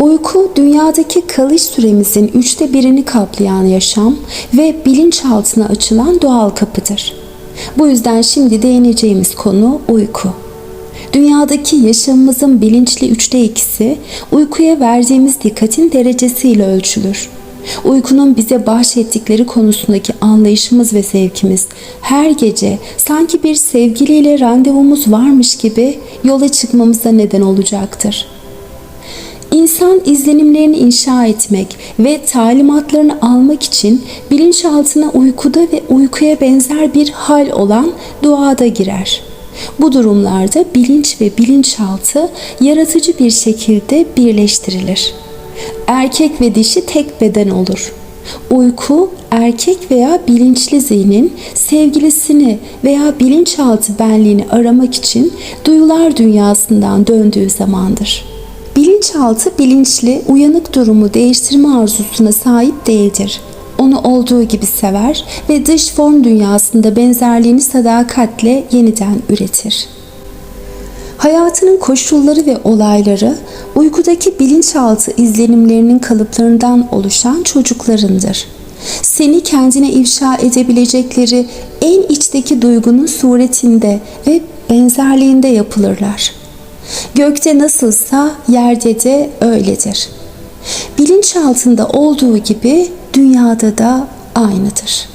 Uyku dünyadaki kalış süremizin üçte birini kaplayan yaşam ve bilinçaltına açılan doğal kapıdır. Bu yüzden şimdi değineceğimiz konu uyku. Dünyadaki yaşamımızın bilinçli üçte ikisi uykuya verdiğimiz dikkatin derecesiyle ölçülür. Uykunun bize bahşettikleri konusundaki anlayışımız ve zevkimiz her gece sanki bir sevgiliyle randevumuz varmış gibi yola çıkmamıza neden olacaktır. İnsan izlenimlerini inşa etmek ve talimatlarını almak için bilinçaltına uykuda ve uykuya benzer bir hal olan duada girer. Bu durumlarda bilinç ve bilinçaltı yaratıcı bir şekilde birleştirilir. Erkek ve dişi tek beden olur. Uyku erkek veya bilinçli zihnin sevgilisini veya bilinçaltı benliğini aramak için duyular dünyasından döndüğü zamandır. Bilinçaltı bilinçli, uyanık durumu değiştirme arzusuna sahip değildir. Onu olduğu gibi sever ve dış form dünyasında benzerliğini sadakatle yeniden üretir. Hayatının koşulları ve olayları uykudaki bilinçaltı izlenimlerinin kalıplarından oluşan çocuklarındır. Seni kendine ifşa edebilecekleri en içteki duygunun suretinde ve benzerliğinde yapılırlar. Gökte nasılsa yerde de öyledir. Bilinçaltında olduğu gibi dünyada da aynıdır.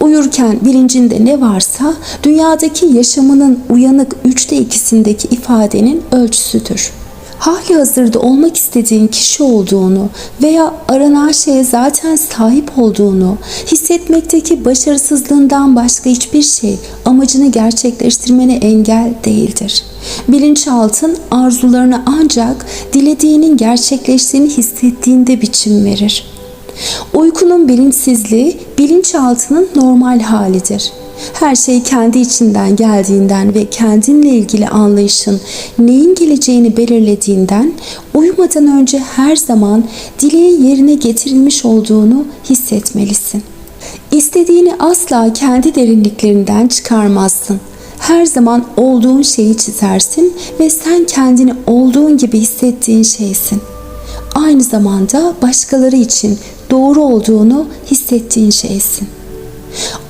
Uyurken bilincinde ne varsa dünyadaki yaşamının uyanık üçte ikisindeki ifadenin ölçüsüdür. Hali hazırda olmak istediğin kişi olduğunu veya aranan şeye zaten sahip olduğunu, hissetmekteki başarısızlığından başka hiçbir şey amacını gerçekleştirmene engel değildir. Bilinçaltın arzularını ancak dilediğinin gerçekleştiğini hissettiğinde biçim verir. Uykunun bilinçsizliği bilinçaltının normal halidir. Her şey kendi içinden geldiğinden ve kendinle ilgili anlayışın neyin geleceğini belirlediğinden uyumadan önce her zaman dileğin yerine getirilmiş olduğunu hissetmelisin. İstediğini asla kendi derinliklerinden çıkarmazsın. Her zaman olduğun şeyi çizersin ve sen kendini olduğun gibi hissettiğin şeysin. Aynı zamanda başkaları için doğru olduğunu hissettiğin şeysin.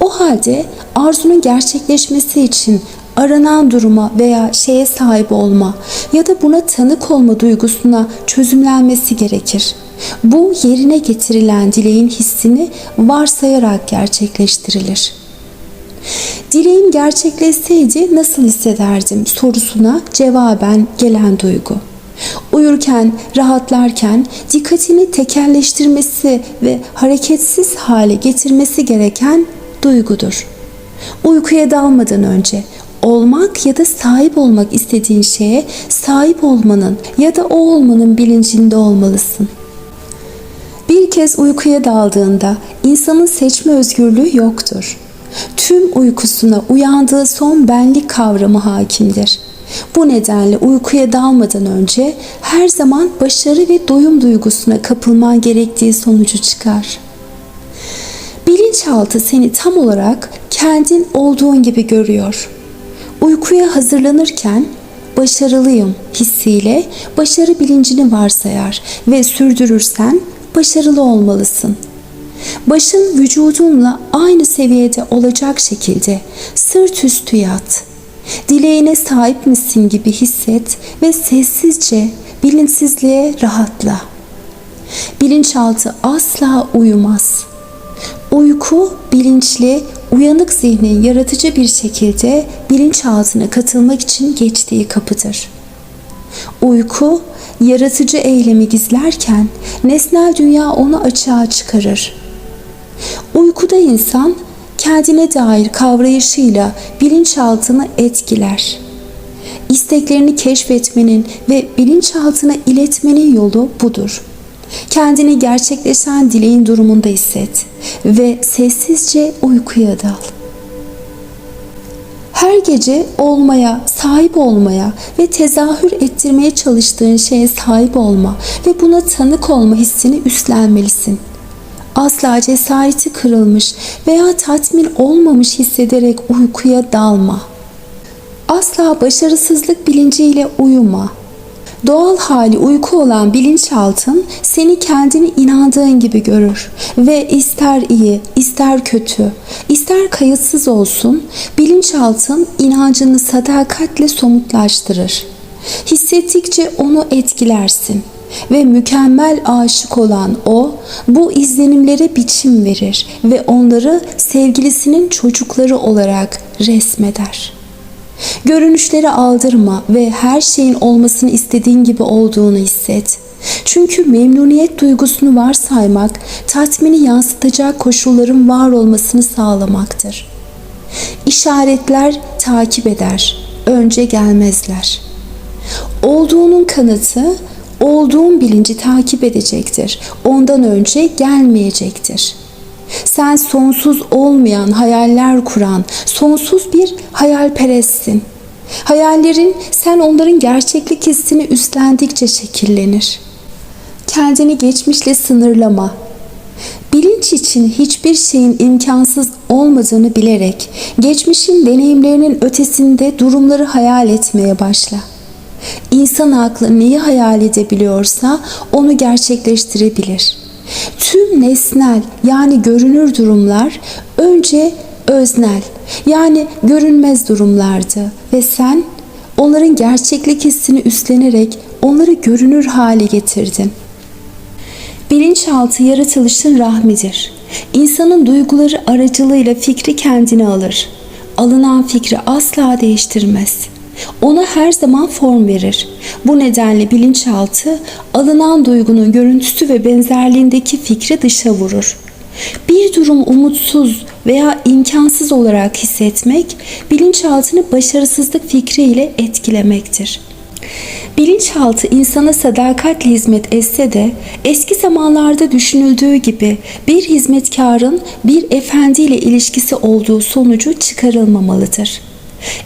O halde arzunun gerçekleşmesi için aranan duruma veya şeye sahip olma ya da buna tanık olma duygusuna çözümlenmesi gerekir. Bu yerine getirilen dileğin hissini varsayarak gerçekleştirilir. Dileğim gerçekleşseydi nasıl hissederdim sorusuna cevaben gelen duygu. Uyurken, rahatlarken dikkatini tekelleştirmesi ve hareketsiz hale getirmesi gereken duygudur. Uykuya dalmadan önce olmak ya da sahip olmak istediğin şeye sahip olmanın ya da o olmanın bilincinde olmalısın. Bir kez uykuya daldığında insanın seçme özgürlüğü yoktur. Tüm uykusuna uyandığı son benlik kavramı hakimdir. Bu nedenle uykuya dalmadan önce her zaman başarı ve doyum duygusuna kapılman gerektiği sonucu çıkar. Bilinçaltı seni tam olarak kendin olduğun gibi görüyor. Uykuya hazırlanırken başarılıyım hissiyle başarı bilincini varsayar ve sürdürürsen başarılı olmalısın. Başın vücudunla aynı seviyede olacak şekilde sırt üstü yat. Dileğine sahip misin gibi hisset ve sessizce bilinçsizliğe rahatla. Bilinçaltı asla uyumaz. Uyku bilinçli, uyanık zihnin yaratıcı bir şekilde bilinçaltına katılmak için geçtiği kapıdır. Uyku, yaratıcı eylemi gizlerken nesnel dünya onu açığa çıkarır. Uykuda insan kendine dair kavrayışıyla bilinçaltını etkiler. İsteklerini keşfetmenin ve bilinçaltına iletmenin yolu budur. Kendini gerçekleşen dileğin durumunda hisset ve sessizce uykuya dal. Her gece olmaya, sahip olmaya ve tezahür ettirmeye çalıştığın şeye sahip olma ve buna tanık olma hissini üstlenmelisin. Asla cesareti kırılmış veya tatmin olmamış hissederek uykuya dalma. Asla başarısızlık bilinciyle uyuma. Doğal hali uyku olan bilinçaltın seni kendini inandığın gibi görür ve ister iyi, ister kötü, ister kayıtsız olsun bilinçaltın inancını sadakatle somutlaştırır. Hissettikçe onu etkilersin ve mükemmel aşık olan o bu izlenimlere biçim verir ve onları sevgilisinin çocukları olarak resmeder. Görünüşleri aldırma ve her şeyin olmasını istediğin gibi olduğunu hisset. Çünkü memnuniyet duygusunu varsaymak, tatmini yansıtacak koşulların var olmasını sağlamaktır. İşaretler takip eder, önce gelmezler. Olduğunun kanıtı, olduğun bilinci takip edecektir. Ondan önce gelmeyecektir.'' Sen sonsuz olmayan hayaller kuran sonsuz bir hayalperestsin. Hayallerin sen onların gerçeklik hissini üstlendikçe şekillenir. Kendini geçmişle sınırlama. Bilinç için hiçbir şeyin imkansız olmadığını bilerek geçmişin deneyimlerinin ötesinde durumları hayal etmeye başla. İnsan aklı neyi hayal edebiliyorsa onu gerçekleştirebilir.'' Tüm nesnel yani görünür durumlar önce öznel yani görünmez durumlardı ve sen onların gerçeklik hissini üstlenerek onları görünür hale getirdin. Bilinçaltı yaratılışın rahmidir. İnsanın duyguları aracılığıyla fikri kendine alır. Alınan fikri asla değiştirmez.'' ona her zaman form verir. Bu nedenle bilinçaltı alınan duygunun görüntüsü ve benzerliğindeki fikri dışa vurur. Bir durum umutsuz veya imkansız olarak hissetmek bilinçaltını başarısızlık fikriyle etkilemektir. Bilinçaltı insana sadakatle hizmet etse de eski zamanlarda düşünüldüğü gibi bir hizmetkarın bir efendiyle ilişkisi olduğu sonucu çıkarılmamalıdır.''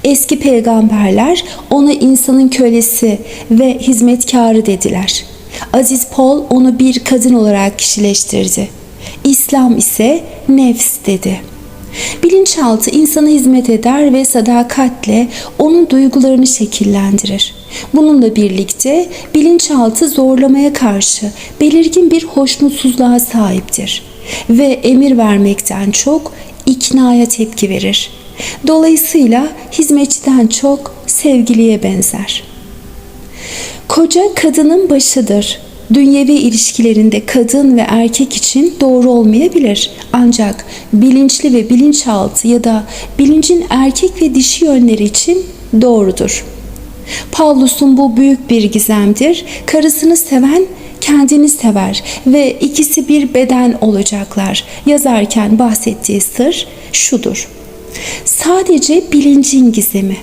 Eski peygamberler ona insanın kölesi ve hizmetkarı dediler. Aziz Paul onu bir kadın olarak kişileştirdi. İslam ise nefs dedi. Bilinçaltı insana hizmet eder ve sadakatle onun duygularını şekillendirir. Bununla birlikte bilinçaltı zorlamaya karşı belirgin bir hoşnutsuzluğa sahiptir ve emir vermekten çok iknaya tepki verir. Dolayısıyla hizmetçiden çok sevgiliye benzer. Koca kadının başıdır. Dünyevi ilişkilerinde kadın ve erkek için doğru olmayabilir. Ancak bilinçli ve bilinçaltı ya da bilincin erkek ve dişi yönleri için doğrudur. Paulus'un bu büyük bir gizemdir. Karısını seven kendini sever ve ikisi bir beden olacaklar. Yazarken bahsettiği sır şudur. Sadece bilincin gizemi.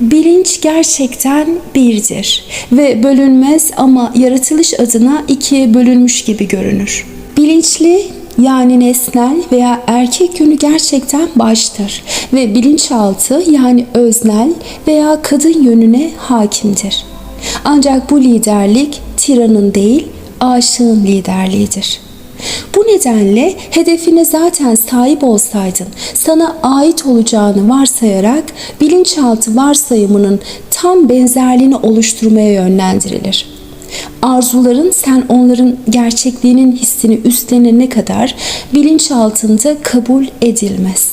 Bilinç gerçekten birdir ve bölünmez ama yaratılış adına ikiye bölünmüş gibi görünür. Bilinçli yani nesnel veya erkek yönü gerçekten baştır ve bilinçaltı yani öznel veya kadın yönüne hakimdir. Ancak bu liderlik tiranın değil, aşığın liderliğidir.'' Bu nedenle hedefine zaten sahip olsaydın sana ait olacağını varsayarak bilinçaltı varsayımının tam benzerliğini oluşturmaya yönlendirilir. Arzuların sen onların gerçekliğinin hissini üstlenene kadar bilinçaltında kabul edilmez.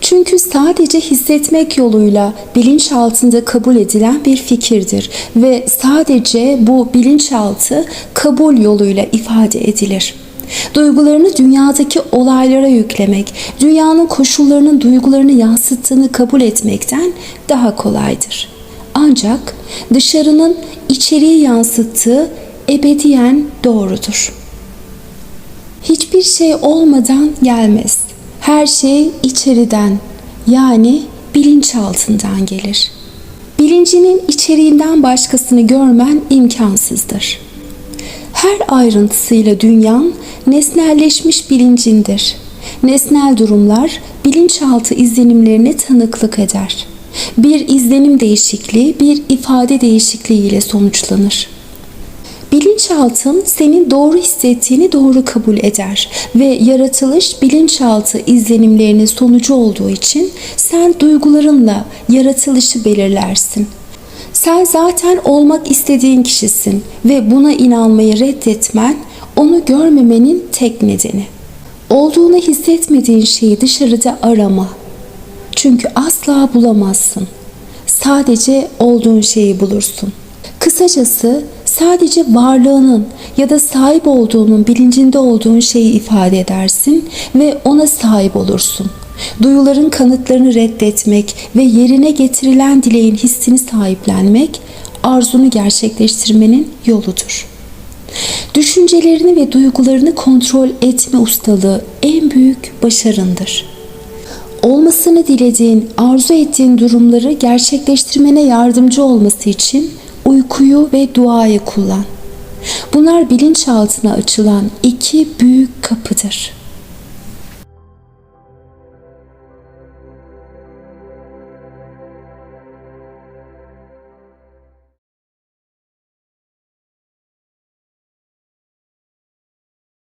Çünkü sadece hissetmek yoluyla bilinç altında kabul edilen bir fikirdir ve sadece bu bilinçaltı kabul yoluyla ifade edilir. Duygularını dünyadaki olaylara yüklemek, dünyanın koşullarının duygularını yansıttığını kabul etmekten daha kolaydır. Ancak dışarının içeriği yansıttığı ebediyen doğrudur. Hiçbir şey olmadan gelmez. Her şey içeriden yani bilinçaltından gelir. Bilincinin içeriğinden başkasını görmen imkansızdır. Her ayrıntısıyla dünyan nesnelleşmiş bilincindir. Nesnel durumlar bilinçaltı izlenimlerine tanıklık eder. Bir izlenim değişikliği bir ifade değişikliği ile sonuçlanır. Bilinçaltın senin doğru hissettiğini doğru kabul eder ve yaratılış bilinçaltı izlenimlerinin sonucu olduğu için sen duygularınla yaratılışı belirlersin. Sen zaten olmak istediğin kişisin ve buna inanmayı reddetmen onu görmemenin tek nedeni. Olduğunu hissetmediğin şeyi dışarıda arama. Çünkü asla bulamazsın. Sadece olduğun şeyi bulursun. Kısacası sadece varlığının ya da sahip olduğunun bilincinde olduğun şeyi ifade edersin ve ona sahip olursun. Duyuların kanıtlarını reddetmek ve yerine getirilen dileğin hissini sahiplenmek arzunu gerçekleştirmenin yoludur. Düşüncelerini ve duygularını kontrol etme ustalığı en büyük başarındır. Olmasını dilediğin, arzu ettiğin durumları gerçekleştirmene yardımcı olması için uykuyu ve duayı kullan. Bunlar bilinçaltına açılan iki büyük kapıdır.